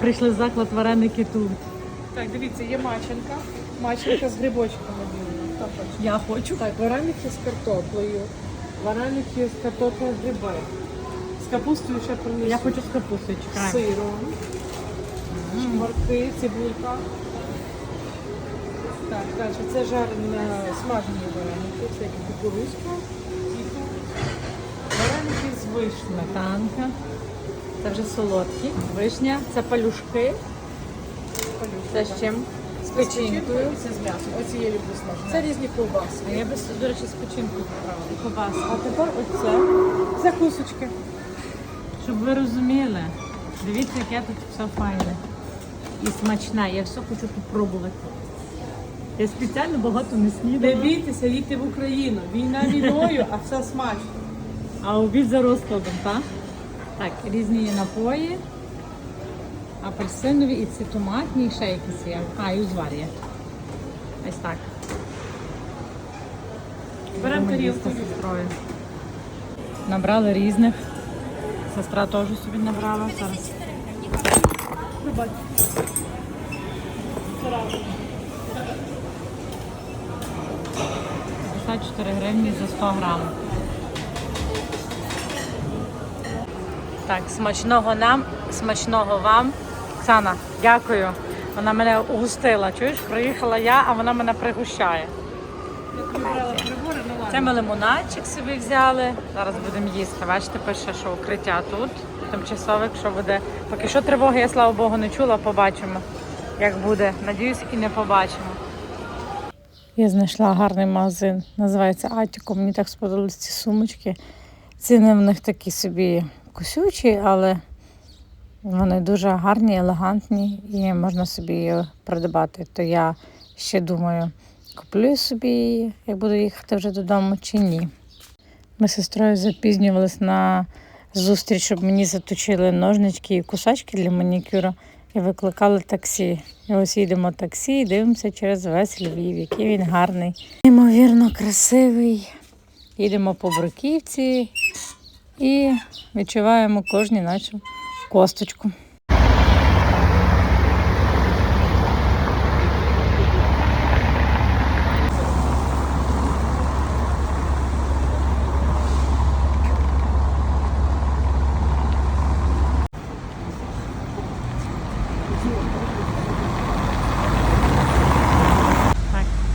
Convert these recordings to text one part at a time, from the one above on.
Прийшли в заклад вареники тут. Так, дивіться, є маченка. Маченка з грибочками. Я хочу. Так, вареники з картоплею. Вареники з картоплею гриби. З капустою ще принесу. Я хочу з капустою, з сиром. Шмарки, цибулька. Так, далі. Це жарені, смажені вареники. Це кукурузка. тіто. Вареники з вишні. Сметанка. Це вже солодкі. Вишня. Це палюшки. Це з чим? З печінкою. Це з м'ясом. Оці я люблю смажені. Це різні ковбаси. А я би, до речі, з печінкою поправила. Кобас. А тепер оце закусочки. Щоб ви розуміли, дивіться, яке тут все файне. І смачне. Я все хочу попробувати. Я спеціально багато не Не снідала. бійтеся, їдьте в Україну. Війна війною, а все смачно. А обід за розкладом, так? Так, різні є напої. Апельсинові і ці томатні, і ще якісь є. А, і узвар є. Ось так. Беремо тарілку. з сестрою. Набрали різних. Сестра теж собі набрала. Зараз. Це разом. 54 гривні за 100 грам. Так, смачного нам, смачного вам. Оксана, дякую. Вона мене угостила. Чуєш, приїхала я, а вона мене прибори, ну ладно. Це ми лимонадчик собі взяли. Зараз будемо їсти. Бачите, пише, що укриття тут. Тимчасове, якщо буде. Поки що тривоги, я слава Богу, не чула, побачимо, як буде. Надіюсь, і не побачимо. Я знайшла гарний магазин, називається Атіко. Мені так сподобались ці сумочки. Ціни в них такі собі косючі, але вони дуже гарні, елегантні і можна собі придбати. То я ще думаю, куплю собі як буду їхати вже додому чи ні. Ми з сестрою запізнювались на зустріч, щоб мені заточили ножнички і кусачки для манікюру і викликали таксі. І ось їдемо таксі і дивимося через весь Львів, який він гарний. Неймовірно красивий. Їдемо по бруківці і відчуваємо кожні нашу косточку.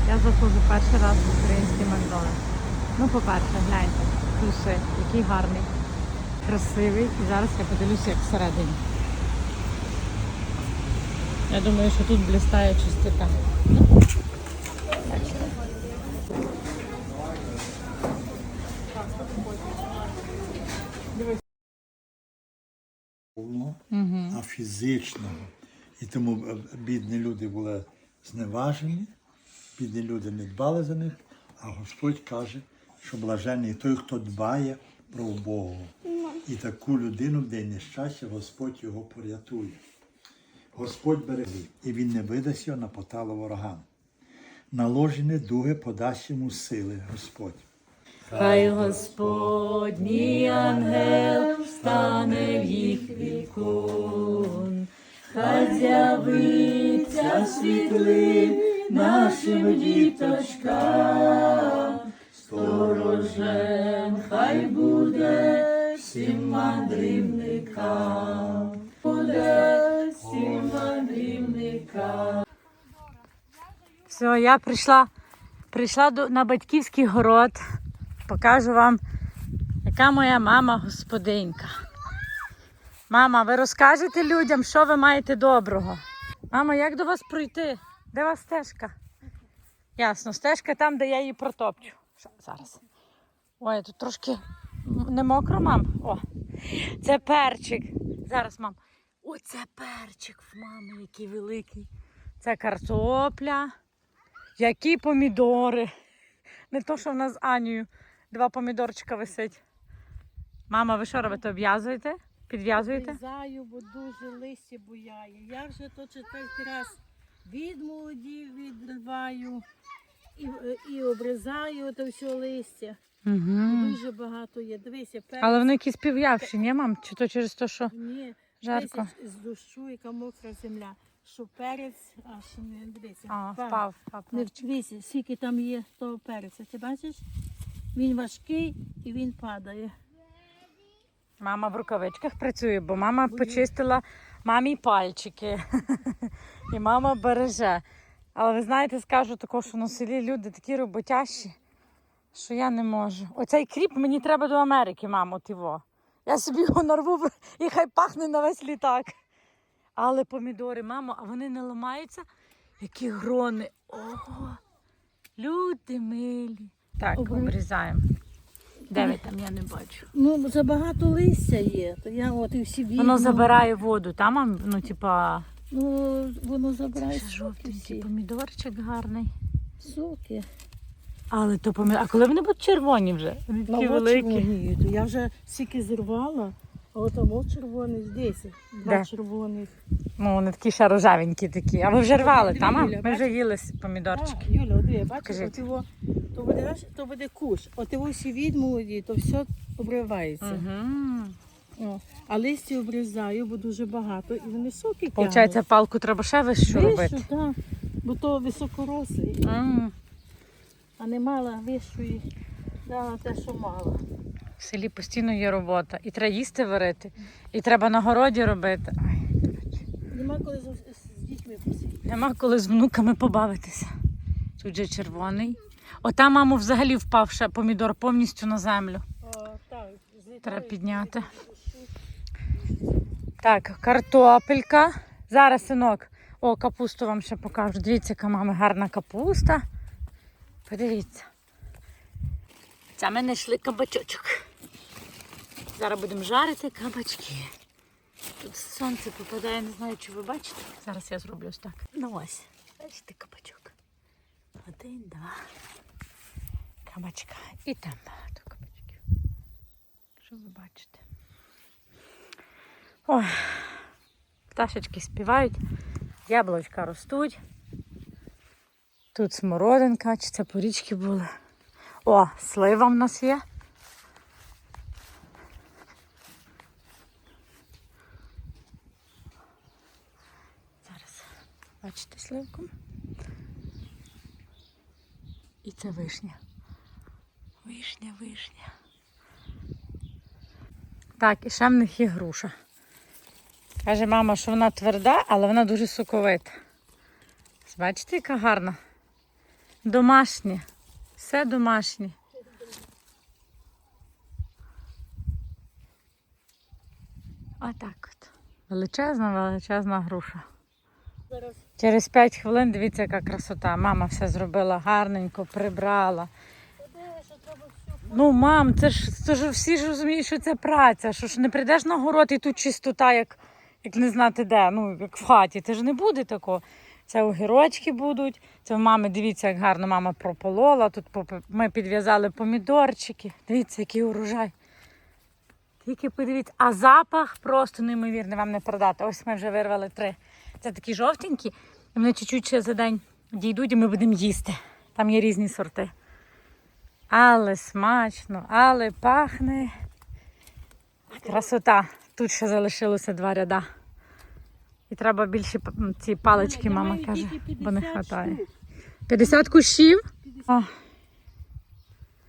Я заходжу перший раз в український Макдональдс. Ну, по-перше, гляньте, плюси, який гарний, красивий. І зараз я подивлюся, як всередині. Я думаю, що тут блистає чистота. Мгм. а фізичного. І тому е, бідні люди були зневажені, бідні люди не дбали за них, а Господь каже, що блажений той, хто дбає про Бога. І таку людину день нещастя Господь його порятує. Господь береги, і він не видасть його на поталу ворогам. Наложені дуги подасть йому сили Господь. Хай Господній ангел стане в їх вікон, хай з'явиться світлим нашим діточкам, сторожем хай буде всім мандрівникам, буде всім мандрівникам. Все, я прийшла, прийшла до, на батьківський город. Покажу вам, яка моя мама господинька. Мама, ви розкажете людям, що ви маєте доброго? Мама, як до вас пройти? Де вас стежка? Ясно, стежка там, де я її протопчу. Зараз. Ой, тут трошки не мокро, мам. О, це перчик. Зараз, мам. О, це перчик в мами, який великий. Це картопля. Які помідори. Не то, що в нас з Анією два помідорчика висить. Мама, ви що робите? Обв'язуєте? Підв'язуєте? Обрізаю, бо дуже листя буяє. Я вже то четвертий раз від молоді відриваю і, і обрізаю то все листя. Угу. Дуже багато є. Дивися, перець. Але вони якісь пів'явші, ні, мам? Чи то через те, що. Ні, Жарко. Дивися, з дощу, яка мокра земля. Що перець, аж не дивися. А, впав. впав, впав. Не дивися, скільки там є того перця. Ти бачиш? Він важкий і він падає. Мама в рукавичках працює, бо мама почистила мамі пальчики. І мама береже. Але ви знаєте, скажу також, що на селі люди такі роботящі, що я не можу. Оцей кріп мені треба до Америки, мамо, тиво. Я собі його нарву і хай пахне на весь літак. Але помідори, мамо, а вони не ламаються? Які грони. Ого! Люди милі. Так, Обри- обрізаємо. Де ви там, я не бачу. Ну, забагато листя є, то я от і всі Воно забирає воду, там, ну, типа, Ну, воно забирає це жовтенький помідорчик гарний. Соки. Але то помідор. А коли вони будуть червоні вже? Вони такі от великі. червоніють. Я вже стільки зірвала, а от там от червоний, здесь. Два Де? червоних. Ну, вони такі ще рожевенькі такі. А ви вже рвали, там? мам? Юля, Ми вже бачиш? їли с- помідорчики. Так, Юля, от диви, бачиш, Покажіть. от його, то буде, знаєш, то буде куш. От його всі відмолоді, то все обривається. Угу. О, а листя обрізаю, бо дуже багато, і вони соки Получається, палку треба ще вищу робити. Так, бо то високорослий, М. а не мала вищої, дала те, що мала. В селі постійно є робота. І треба їсти варити, і треба на городі робити. Ай, коротше. Нема коли з, з дітьми посидіти. Нема коли з внуками побавитися. Тут же червоний. Ота, мамо, взагалі впав ще помідор повністю на землю. О, так, Треба підняти. Так, картопелька. Зараз, синок. О, капусту вам ще покажу. Дивіться, яка мами гарна капуста. Подивіться. Це ми знайшли кабачочок. Зараз будемо жарити кабачки. Тут сонце попадає, не знаю, чи ви бачите. Зараз я зроблю ось так. Ну ось, бачите кабачок. Один, два. Кабачка. І там багато кабачків. Що ви бачите? Ой, пташечки співають, яблучка ростуть. Тут смородинка, чи це порічки були. О, слива в нас є. Зараз бачите сливку. І це вишня. Вишня, вишня. Так, і ще в них є груша. Каже мама, що вона тверда, але вона дуже соковита. Бачите, яка гарна. Домашнє. Все домашнє. Отак от. Величезна, величезна груша. Через 5 хвилин дивіться, яка красота. Мама все зробила гарненько, прибрала. Ну, мам, це ж, це ж всі ж розуміють, що це праця, що ж не прийдеш на город і тут чистота, як, як не знати де, ну, як в хаті. Це ж не буде такого. Це огірочки будуть. Це в мами, дивіться, як гарно мама прополола. Тут ми підв'язали помідорчики. Дивіться, який урожай. Тільки подивіться, а запах просто неймовірний, вам не передати. Ось ми вже вирвали три. Це такі жовтенькі, і вони чуть-чуть ще за день дійдуть, і ми будемо їсти. Там є різні сорти. Але смачно, але пахне. Красота. Тут ще залишилося два ряда. І треба більше ці палички, мама каже, бо не 50 вистачає. 50 кущів? О.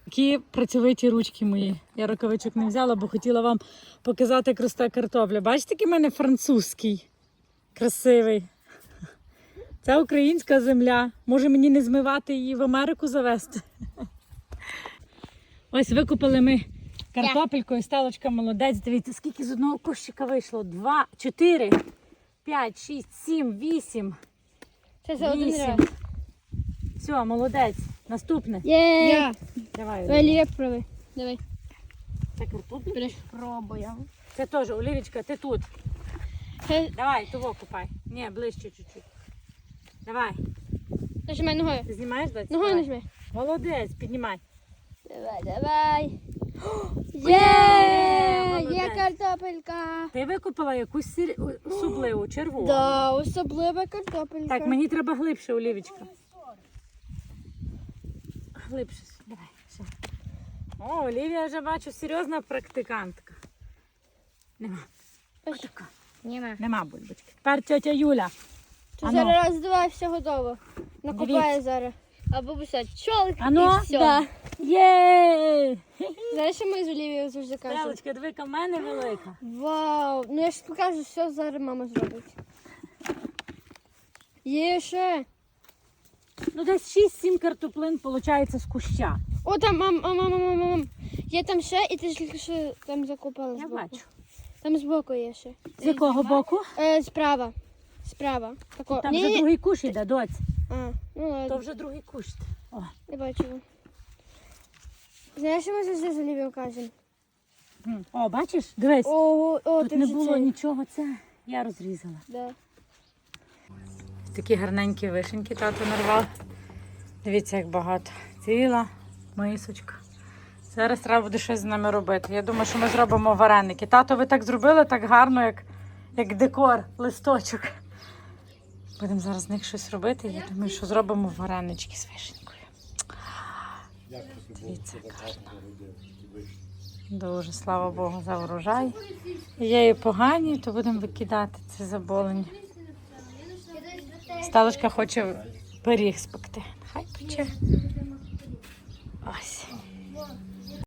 Які працьовиті ручки мої. Я рукавичок не взяла, бо хотіла вам показати, як росте картопля. Бачите, який в мене французький, красивий. Це українська земля. Може мені не змивати її в Америку завести? Ось викупили ми картопельку і сталочка молодець. Дивіться, скільки з одного кущика вийшло. Два, чотири, п'ять, шість, сім, вісім. Це за один Вісім. раз. Все, молодець. Наступне. Є. Давай. Олівія прови. Давай. Це картопля. Пробуємо. Це теж, Олівічка, ти тут. Це Давай, того купай. Ні, ближче чуть-чуть. Давай. нажимай ногою. Ти знімаєш десь? Ногою Давай. нажми. Молодець, піднімай. Давай, давай. Є, Є! Картопелька. Ти викупила якусь особливу, червону. Да, особлива картопелька. Так, мені треба глибше, Олівічка. Глибше. Давай, все. О, Олівія вже бачу серйозна практикантка. Нема. Ось. Отака. Нема. Нема бульбочки. Тепер тетя Юля. Ану. зараз раз, два, все готово. Накопає Дивіться. зараз. А бабуся чолк Ану, і все. да. Є! Знаєш, що ми з Олівією завжди кажемо? Стелочка, двика в мене велика. Вау! Ну я ж покажу, що зараз мама зробить. Є ще. Ну, десь 6-7 картоплин виходить з куща. О, там, мам, мам, мам, мам, мам. Є там ще, і ти ж тільки що там закопала Я збоку. бачу. Там збоку є ще. З якого боку? Е, справа. Справа. Тако. Там Ні, вже ні. другий кущ іде, доць. А, ну То вже другий кущ. О, не бачила. Знаєш, що ми завжди з Олівією кажемо? м. О, бачиш? Дивись. О, о, Тут ти не вже було цей. нічого, це я розрізала. Да. Такі гарненькі вишеньки тато нарвав. Дивіться, як багато. Ціла мисочка. Зараз треба буде щось з ними робити. Я думаю, що ми зробимо вареники. Тато, ви так зробили так гарно, як, як декор, листочок. Будемо зараз з них щось робити. Я думаю, що зробимо варенички з вишенькою. Дивіться. Дуже слава Богу за врожай. Є і погані, то будемо викидати це заболення. Сталочка хоче пиріг спекти. Хай пече. Ось.